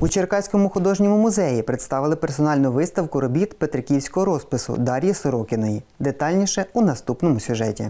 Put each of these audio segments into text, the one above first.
У Черкаському художньому музеї представили персональну виставку робіт Петриківського розпису Дар'ї Сорокіної. Детальніше у наступному сюжеті.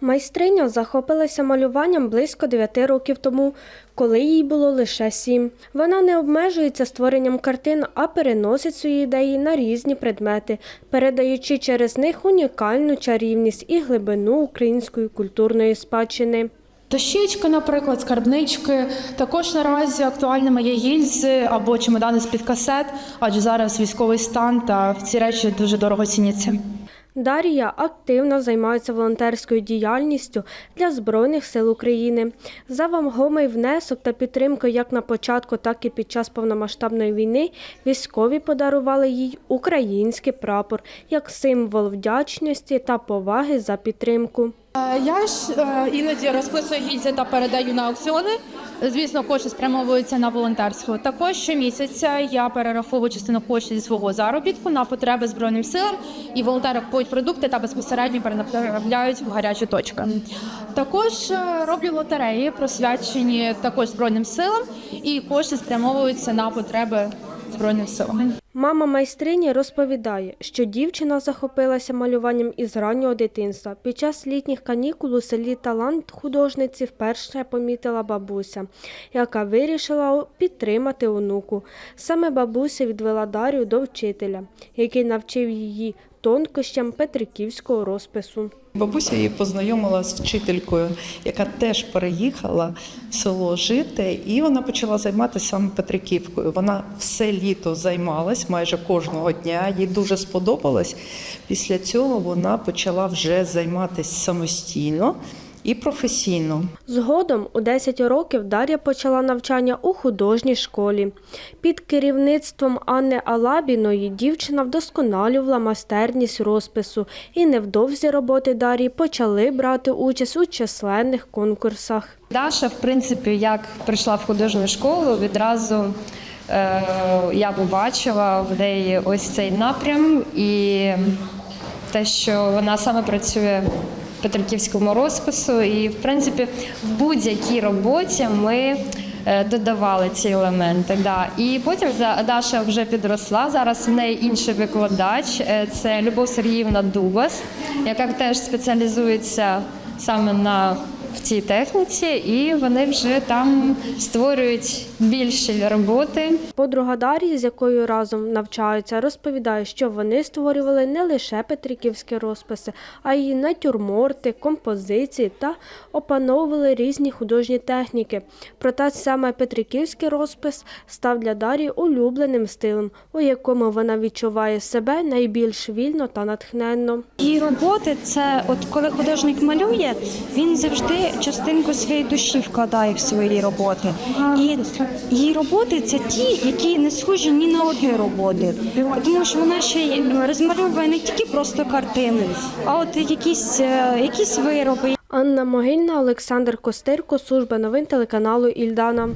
Майстриня захопилася малюванням близько 9 років тому, коли їй було лише 7. Вона не обмежується створенням картин, а переносить свої ідеї на різні предмети, передаючи через них унікальну чарівність і глибину української культурної спадщини. Дощечки, наприклад, скарбнички. Також наразі актуальними є гільзи або чемодани з-під касет, адже зараз військовий стан та ці речі дуже дорого ціняться. Дар'я активно займається волонтерською діяльністю для Збройних сил України. За вагомий внесок та підтримку як на початку, так і під час повномасштабної війни військові подарували їй український прапор як символ вдячності та поваги за підтримку. Е, Я ж е, іноді розписую гільзи та передаю на аукціони. Звісно, кошти спрямовуються на волонтерство. Також щомісяця я перераховую частину коштів зі свого заробітку на потреби збройним силам, і волонтери купують продукти та безпосередньо перенаправляють в гарячі точки. Також е, роблю лотереї, присвячені також збройним силам, і кошти спрямовуються на потреби збройним силам. Мама майстрині розповідає, що дівчина захопилася малюванням із раннього дитинства. Під час літніх канікул у селі талант художниці вперше помітила бабуся, яка вирішила підтримати онуку. Саме бабуся відвела Дар'ю до вчителя, який навчив її тонкощам петриківського розпису. Бабуся її познайомила з вчителькою, яка теж переїхала в село жити, і вона почала займатися саме Петриківкою. Вона все літо займалась майже кожного дня. Їй дуже сподобалось. Після цього вона почала вже займатися самостійно і професійно. Згодом у 10 років Дар'я почала навчання у художній школі. Під керівництвом Анни Алабіної дівчина вдосконалювала майстерність розпису, і невдовзі роботи Дар'ї почали брати участь у численних конкурсах. Даша, в принципі, як прийшла в художню школу, відразу е, я побачила в неї ось цей напрям і те, що вона саме працює петриківському розпису. І, в принципі, в будь-якій роботі ми е, додавали ці елементи. Да. І потім Даша вже підросла. Зараз в неї інший викладач. е, Це Любов Сергіївна Дубас, яка теж спеціалізується саме на в цій техніці, і вони вже там створюють більші роботи. Подруга Дар'ї, з якою разом навчаються, розповідає, що вони створювали не лише петриківські розписи, а й натюрморти, композиції та опановували різні художні техніки. Проте саме петриківський розпис став для Дар'ї улюбленим стилем, у якому вона відчуває себе найбільш вільно та натхненно. Її роботи це, от коли художник малює, він завжди частинку своєї душі вкладає в свої роботи. І її роботи це ті, які не схожі ні на одні роботи. Тому що вона ще розмальовує не тільки просто картини, а от якісь, е, якісь вироби. Анна Могильна, Олександр Костирко, служба новин телеканалу Ільдана.